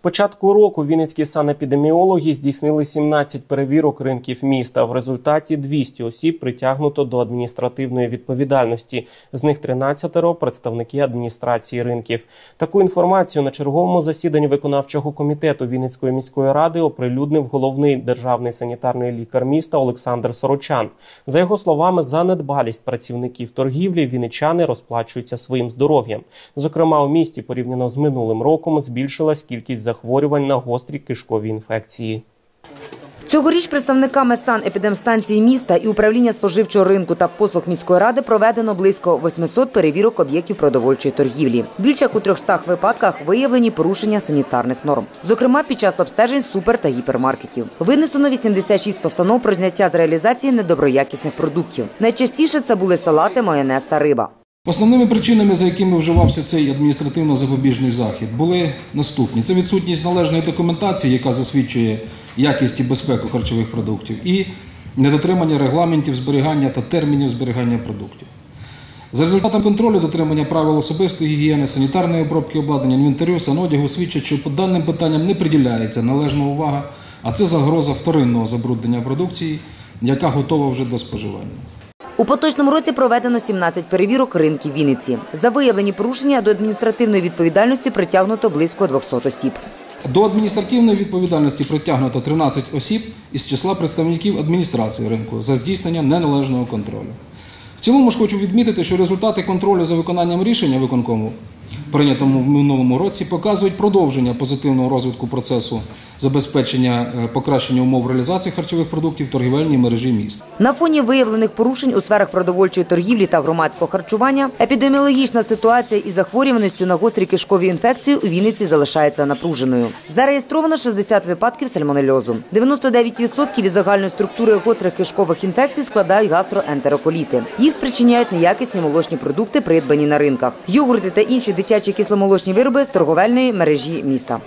початку року вінницькі санепідеміологи здійснили 17 перевірок ринків міста. В результаті 200 осіб притягнуто до адміністративної відповідальності. З них 13 – представники адміністрації ринків. Таку інформацію на черговому засіданні виконавчого комітету Вінницької міської ради оприлюднив головний державний санітарний лікар міста Олександр Сорочан. За його словами, за недбалість працівників торгівлі вінничани розплачуються своїм здоров'ям. Зокрема, у місті порівняно з минулим роком збільшилась кількість захворювань на гострі кишкові інфекції. Цьогоріч представниками санепідемстанції міста і управління споживчого ринку та послуг міської ради проведено близько 800 перевірок об'єктів продовольчої торгівлі. Більше як у 300 випадках виявлені порушення санітарних норм. Зокрема, під час обстежень супер та гіпермаркетів. Винесено 86 постанов про зняття з реалізації недоброякісних продуктів. Найчастіше це були салати, майонез та риба. Основними причинами, за якими вживався цей адміністративно-запобіжний захід, були наступні: це відсутність належної документації, яка засвідчує якість і безпеку харчових продуктів, і недотримання регламентів зберігання та термінів зберігання продуктів. За результатом контролю дотримання правил особистої гігієни, санітарної обробки обладнання, інвентарю, санодягу свідчать, що по даним питанням не приділяється належна увага, а це загроза вторинного забруднення продукції, яка готова вже до споживання. У поточному році проведено 17 перевірок ринків Вінниці. За виявлені порушення до адміністративної відповідальності притягнуто близько 200 осіб. До адміністративної відповідальності притягнуто 13 осіб із числа представників адміністрації ринку за здійснення неналежного контролю. В цілому ж хочу відмітити, що результати контролю за виконанням рішення виконкому, прийнятому в минулому році, показують продовження позитивного розвитку процесу забезпечення е, покращення умов реалізації харчових продуктів в торгівельній мережі міст. На фоні виявлених порушень у сферах продовольчої торгівлі та громадського харчування епідеміологічна ситуація із захворюваністю на гострі кишкові інфекції у Вінниці залишається напруженою. Зареєстровано 60 випадків сальмонельозу. 99% від загальної структури гострих кишкових інфекцій складають гастроентероколіти. Їх спричиняють неякісні молочні продукти, придбані на ринках, йогурти та інші дитячі кисломолочні вироби з торговельної мережі міста.